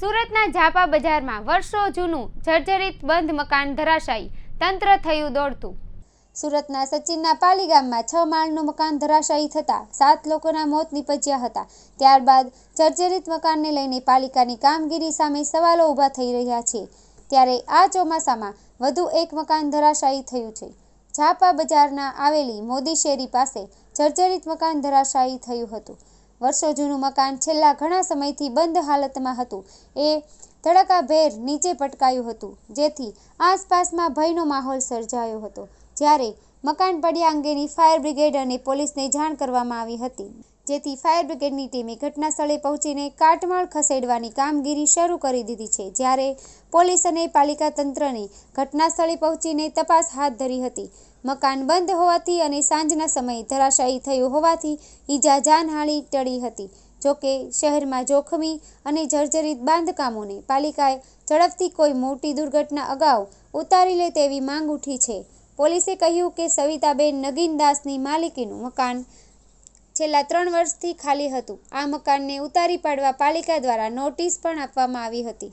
સુરતના ઝાપા બજારમાં વર્ષો જૂનું જર્જરિત બંધ મકાન ધરાશાયી. તંત્ર થયું દોડતું. સુરતના સચિનના પાલી ગામમાં છ માળનું મકાન ધરાશાયી થતાં સાત લોકોના મોત નીપજ્યા હતા. ત્યારબાદ જર્જરિત મકાનને લઈને પાલિકાની કામગીરી સામે સવાલો ઊભા થઈ રહ્યા છે. ત્યારે આ ચોમાસામાં વધુ એક મકાન ધરાશાયી થયું છે. ઝાપા બજારના આવેલી મોદી શેરી પાસે જર્જરિત મકાન ધરાશાયી થયું હતું. વર્ષો જૂનું મકાન છેલ્લા ઘણા સમયથી બંધ હાલતમાં હતું. એ ધડાકાભેર નીચે પટકાયું હતું, જેથી આસપાસમાં ભયનો માહોલ સર્જાયો હતો. જ્યારે મકાન પડ્યા અંગેની ફાયર બ્રિગેડ અને પોલીસને જાણ કરવામાં આવી હતી. જેથી ફાયર બ્રિગેડની ટીમે ઘટના સ્થળે પહોંચીને કાટમાળ ખસેડવાની કામગીરી શરૂ કરી દીધી છે. જ્યારે પોલીસ અને પાલિકા તંત્રને ઘટના સ્થળે પહોંચીને તપાસ હાથ ધરી હતી. મકાન બંધ હોવાથી અને સાંજના સમયે ધરાશાયી થયું હોવાથી ઈજા જાનહાનિ ટળી હતી. જોકે શહેરમાં જોખમી અને જર્જરિત બાંધકામોને પાલિકાએ ઝડપથી કોઈ મોટી દુર્ઘટના અગાઉ ઉતારી લે તેવી માંગ ઉઠી છે. પોલીસે કહ્યું કે સવિતાબેન નગીનદાસની માલિકીનું મકાન છેલ્લા ત્રણ વર્ષથી ખાલી હતું. આ મકાનને ઉતારી પાડવા પાલિકા દ્વારા નોટિસ પણ આપવામાં આવી હતી.